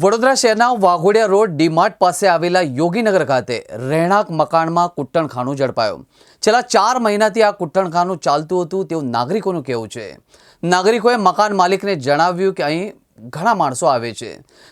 વડોદરા શહેરના વાઘોડિયા રોડ ડીમાર્ટ પાસે આવેલા યોગીનગર ખાતે રહેણાંક મકાનમાં કુટ્ટણખાનું ઝડપાયું. છેલ્લા ચાર મહિનાથી આ કુટ્ટણખાનું ચાલતું હતું તેવું નાગરિકોનું કહેવું છે. નાગરિકોએ મકાન માલિકને જણાવ્યું કે અહીં ઘણા માણસો આવે છે.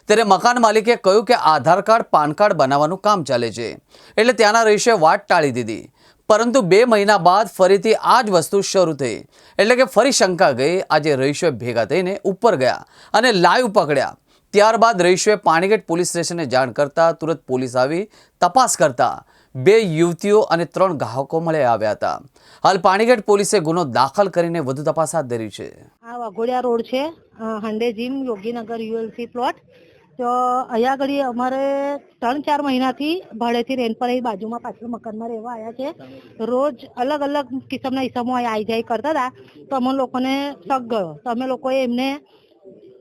ત્યારે મકાન માલિકે કહ્યું કે આધાર કાર્ડ, પાન કાર્ડ બનાવવાનું કામ ચાલે છે. એટલે ત્યાંના રહીશોએ વાટ ટાળી દીધી. પરંતુ બે મહિના બાદ ફરીથી આ જ વસ્તુ શરૂ થઈ. એટલે કે ફરી શંકા ગઈ. આજે રહીશોએ ભેગા થઈને ઉપર ગયા અને લાઈવ પકડ્યા. ત્યારબાદ રહીશોએ પાણીગેટ પોલીસ સ્ટેશને જાણ કરતા તુરંત પોલીસ આવી તપાસ કરતા બે યુવતીઓ અને ત્રણ ગ્રાહકો મળી આવ્યા હતા. હાલ પાણીગેટ પોલીસે ગુનો દાખલ કરીને વધુ તપાસ હાથ ધરી છે. આ વાઘોડિયા રોડ છે હંડે જીમ, યોગીનગર યુએલસી પ્લોટ. તો અહીંયા આગળ અમારે ત્રણ ચાર મહિનાથી ભાડેથી રેન્ટ પર એ બાજુમાં પાછળ મકાનમાં રહેવા આવ્યા છે. રોજ અલગ અલગ કિસમના ઈસમો આવી જાય કરતા હતા. તો અમે લોકોને શક ગયો. તો અમે લોકોએ એમને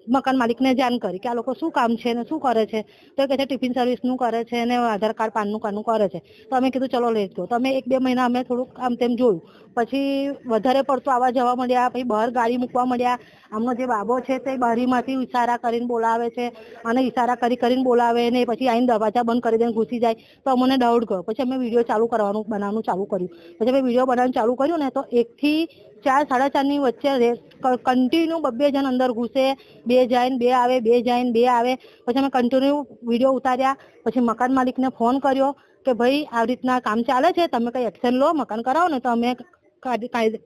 મકાન માલિકને જાણ કરી કે આ લોકો શું કામ છે ને શું કરે છે? તો કહે છે ટિફિન સર્વિસનું કરે છે ને આધાર કાર્ડ, પાનનું કાનું કરે છે. તો અમે કીધું, ચલો, લઈ ગયો તો અમે એક બે મહિના અમે થોડુંક આમ તેમ જોયું. પછી વધારે પડતું આવા જવા મળ્યા, પછી બહાર ગાડી મૂકવા મળ્યા. આમનો જે બાબો છે તે બારીમાંથી ઇશારા કરીને બોલાવે છે અને ઇશારા કરી કરીને બોલાવે ને પછી આઈને દરવાજા બંધ કરી દઈને ઘૂસી જાય. તો અમને ડાઉટ ગયો. પછી અમે વીડિયો ચાલુ કરવાનું, બનાવવાનું ચાલુ કર્યું. પછી અમે વીડિયો બનાવવાનું ચાલુ કર્યું ને તો એકથી ચાર, સાડા ચારની વચ્ચે કન્ટિન્યુ બબ્બે જણ અંદર ઘૂસે, બે જાય ને બે આવે, બે જાય બે આવે. પછી અમે કન્ટિન્યુ વીડિયો ઉતાર્યા. પછી મકાન માલિકને ફોન કર્યો કે ભાઈ, આવી રીતના કામ ચાલે છે? તમે કઈ એક્શન લો, મકાન કરાવો ને તો અમે કાયદે- કાયદે-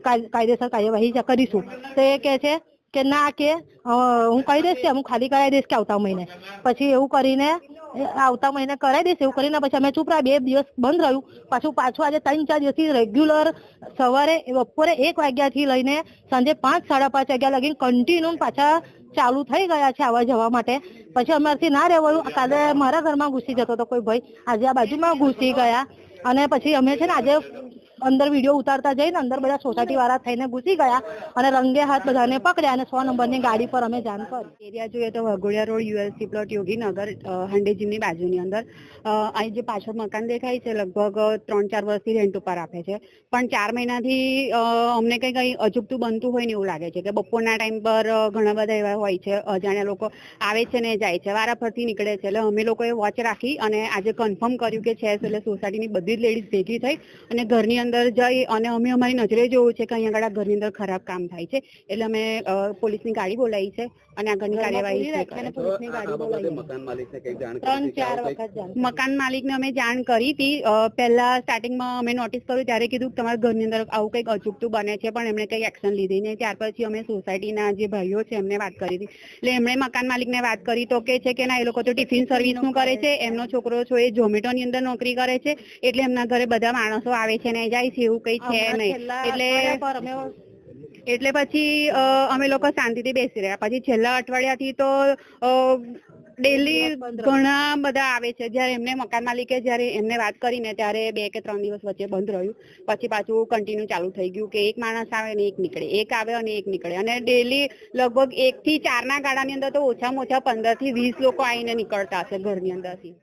કાયદે- કાયદેસર કાર્યવાહી કરીશું. તો એ કહે છે કે ના કે હું કહી દઈશ કે હું ખાલી કરાવી દઈશ કે આવતા મહિને. પછી એવું કરીને આવતા મહિને કરાવી દઈશ એવું કરીને પછી અમે ચૂપ બે દિવસ બંધ રહ્યું. પાછું પાછું આજે ત્રણ ચાર દિવસથી રેગ્યુલર સવારે બપોરે એક વાગ્યાથી લઈને સાંજે પાંચ, સાડા પાંચ વાગ્યા લગીને કન્ટિન્યુ પાછા ચાલુ થઈ ગયા છે આવવા જવા માટે. પછી અમારથી ના રહેવાયું. કાલે મારા ઘરમાં ઘૂસી જતો હતો કોઈ ભાઈ. આજે આ બાજુમાં ઘૂસી ગયા. અને પછી અમે છે ને આજે અંદર વીડિયો ઉતારતા જઈને અંદર બધા સોસાયટી વાળા થઈને ઘૂસી ગયા અને રંગે હાથ બધાને પકડ્યા અને સો નંબરની ગાડી પર અમે જાણ કરી. એરિયા જોઈએ તો Waghodia road, ULC plot, Yoginagar હંડેજીમની બાજુની અંદર. અહીં જે પાછળ મકાન દેખાય છે લગભગ ત્રણ ચાર વર્ષથી રેન્ટ ઉપર આપે છે. પણ ચાર મહિનાથી અમને કંઈ કંઈ અજુગતું બનતું હોય ને એવું લાગે છે કે બપોરના ટાઈમ પર ઘણા બધા એવા હોય છે, અજાણ્યા લોકો આવે છે ને જાય છે વારાફરતી નીકળે છે. એટલે અમે લોકોએ વોચ રાખી અને આજે કન્ફર્મ કર્યું કે છે એટલે સોસાયટીની બધી જ લેડીઝ ભેગી થઈ અને ઘરની અંદર જઈ અને અમે અમારી નજરે જોયું છે કે અહીંયા આગળ ઘરની અંદર ખરાબ કામ થાય છે. એટલે અમે પોલીસની ગાડી બોલાવી છે અને આગળની કાર્યવાહી માલિકને મકાન માલિકને અમે જાણ કરી હતી. પહેલા સ્ટાર્ટિંગમાં અમે નોટિસ કર્યું ત્યારે કીધું કે તમારા ઘરની અંદર આવું કંઈક અચૂકતું બને છે પણ એમણે કંઈ એક્શન લીધી નહીં. ત્યાર પછી અમે સોસાયટીના જે ભાઈઓ છે એમને વાત કરી હતી. એટલે એમણે મકાન માલિકને વાત કરી તો કે છે કે ના એ લોકો તો ટિફિન સર્વિસનું કરે છે એમનો છોકરો છો એ ઝોમેટોની અંદર નોકરી કરે છે એટલે એમના ઘરે બધા માણસો આવે છે ને જાય છે એવું કઈ છે નહીં. એટલે એટલે પછી અમે લોકો શાંતિથી બેસી રહ્યા. પછી છેલ્લા અઠવાડિયાથી તો ડેલી ઘણા બધા આવે છે. જ્યારે એમને મકાન માલિકે જ્યારે એમને વાત કરીને ત્યારે બે કે ત્રણ દિવસ વચ્ચે બંધ રહ્યું. પછી પાછું કન્ટિન્યુ ચાલુ થઈ ગયું કે એક માણસ આવે ને એક નીકળે. એક આવે અને એક નીકળે. અને ડેલી લગભગ એક થી ચાર ના ગાળાની અંદર તો ઓછામાં ઓછા પંદરથી વીસ લોકો આવીને નીકળતા હશે ઘરની અંદરથી.